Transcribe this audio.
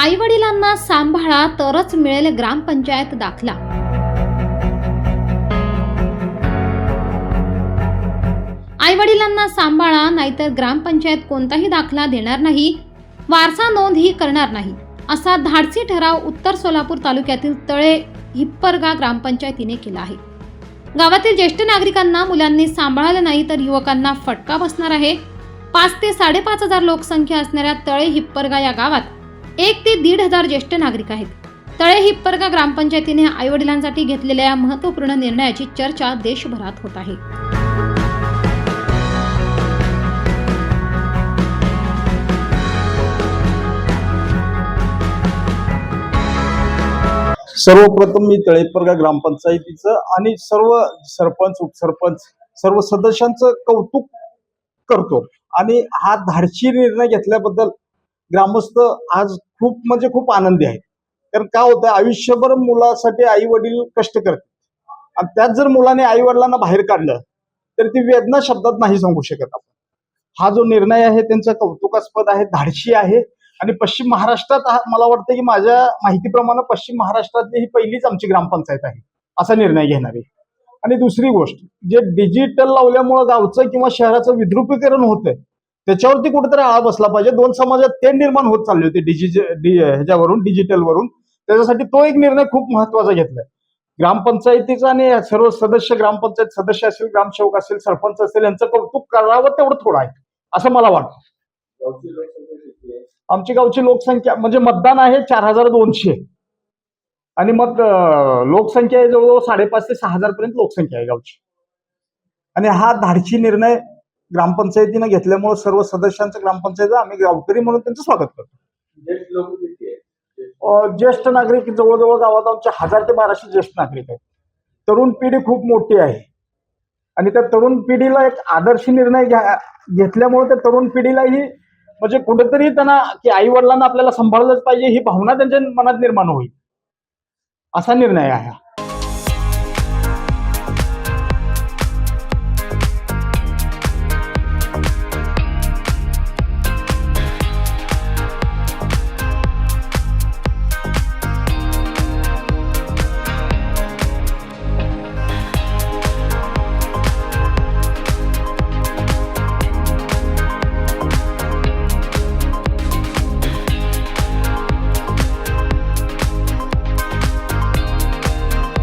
आई वडिलांना सांभाळा तरच मिळेल ग्रामपंचायत दाखला. आई वडिलांना सांभाळा नाहीतर ग्रामपंचायत कोणताही दाखला देणार नाही वारसा नोंद ही करणार नाही असा धाडसी ठराव उत्तर सोलापूर तालुक्यातील तळे हिप्परगा ग्रामपंचायतीने केला आहे. गावातील ज्येष्ठ नागरिकांना मुलांनी सांभाळलं नाही तर युवकांना फटका बसणार आहे. पाच ते साडेपाच हजार लोकसंख्या असणाऱ्या तळे हिप्परगा या गावात एक ते दीड हजार ज्येष्ठ नागरिक आहेत. तळे हिप्परगा ग्रामपंचायतीने आईवडिलांसाठी घेतलेल्या या महत्त्वपूर्ण निर्णयाची चर्चा देशभरात होत आहे. सर्वप्रथम मी तळेपरगा ग्रामपंचायतीचं आणि सर्व सरपंच उपसरपंच सर्व सदस्यांचं कौतुक करतो. आणि हा धाडशी निर्णय घेतल्याबद्दल ग्रामस्थ आज खूप म्हणजे खूप आनंदी आहे कारण काय होतं आयुष्यभर मुलासाठी आई वडील कष्ट करतात. आणि त्यात जर मुलाने आई वडिलांना बाहेर काढलं तर ती वेदना शब्दात नाही सांगू शकत आपण. हा जो निर्णय आहे त्यांचा कौतुकास्पद आहे धाडशी आहे. आणि पश्चिम महाराष्ट्रात हा- मला वाटतं की माझ्या माहितीप्रमाणे पश्चिम महाराष्ट्रातली ही पहिलीच आमची ग्रामपंचायत आहे असा निर्णय घेणारी आणि दुसरी गोष्ट जे डिजिटल लावल्यामुळं गावचं किंवा शहराचं विद्रुपीकरण होतंय त्याच्यावरती कुठेतरी आळा बसला पाहिजे. दोन समाजात ते निर्माण होत चालले होते डिजिट ह्याच्यावरून डिजिटलवरून. त्याच्यासाठी तो एक निर्णय खूप महत्त्वाचा घेतलाय. ग्रामपंचायतीचा आणि सर्व सदस्य ग्रामपंचायत सदस्य असेल ग्रामसेवक असेल सरपंच असेल यांचं कौतुक करावं तेवढं थोडं आहे. असं मला वाटतं. आमची गावची लोकसंख्या म्हणजे मतदान आहे चार हजार दोनशे. आणि मग लोकसंख्या आहे जवळजवळ साडेपाच ते सहा हजार पर्यंत लोकसंख्या आहे गावची. आणि हा धाडशी निर्णय ग्रामपंचायतीनं घेतल्यामुळे सर्व सदस्यांचं ग्रामपंचायत आम्ही गावकरी म्हणून त्यांचं स्वागत करतो. ज्येष्ठ नागरिक जवळजवळ गावात आमचे हजार ते बाराशे ज्येष्ठ नागरिक आहेत. तरुण पिढी खूप मोठी आहे. आणि त्या तरुण पिढीला एक आदर्श निर्णय घ्या घेतल्यामुळे त्या तरुण पिढीलाही म्हणजे कुठेतरी त्यांना की आई वडिलांना आपल्याला सांभाळलंच पाहिजे ही भावना त्यांच्या मनात निर्माण होईल. असा निर्णय आहे हा.